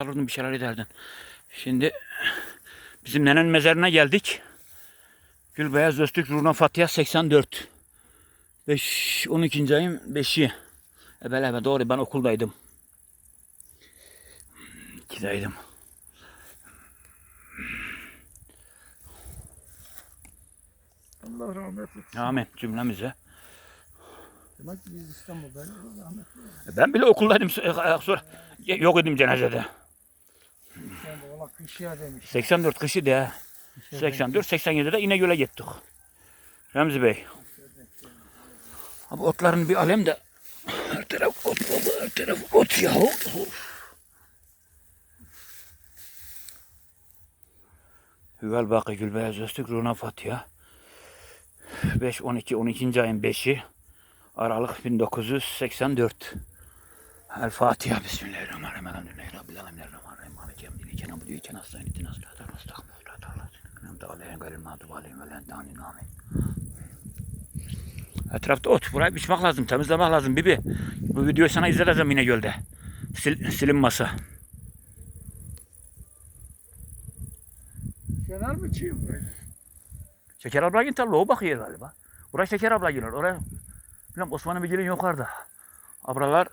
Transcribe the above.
alırdın bir şeyler ederdin. Şimdi bizim nenenin mezarına geldik. Gülbeyaz Öztürk Runa Fatiha 84. 5, 12. ayın 5'i. Ebele ebe doğru ben okuldaydım. İkideydim. Allah rahmet etsin. Amin cümlemize. Demek ki biz İstanbul'dayız. Rahmet eylesin. E Ben bile okuldaydım so- sonra yok idim cenazede. Sen de ola kışya demiş. 84 kışı de. 84 87'de İnegöl'e gittik. Remzi Bey. Abi otların bir alem de her taraf ot baba her taraf ot ya. Hüvel Bakı Gülbeyaz Öztürk Runa Fatiha 5 12 12. ayın 5'i Aralık 1984 El Fatiha Bismillahirrahmanirrahim Elhamdülillahi Rabbil Alemin İyyâke na'budu ve iyyâke nestaîn İhdinas sıratal mustakîm sıratal lezîne en'amte aleyhim gayril mağdûbi aleyhim ve leddâlin amin. Etrafta ot. Burayı biçmek lazım, temizlemek lazım Bibi. Bu videoyu sana izleteceğim yine gölde. Sil, silinmasa. Kenar mı çiğ böyle? Şeker abla git tarla o bakıyor galiba. Buraya Şeker abla gelir. Oraya Bilmem Osman'ın bir gelin yukarıda. Abralar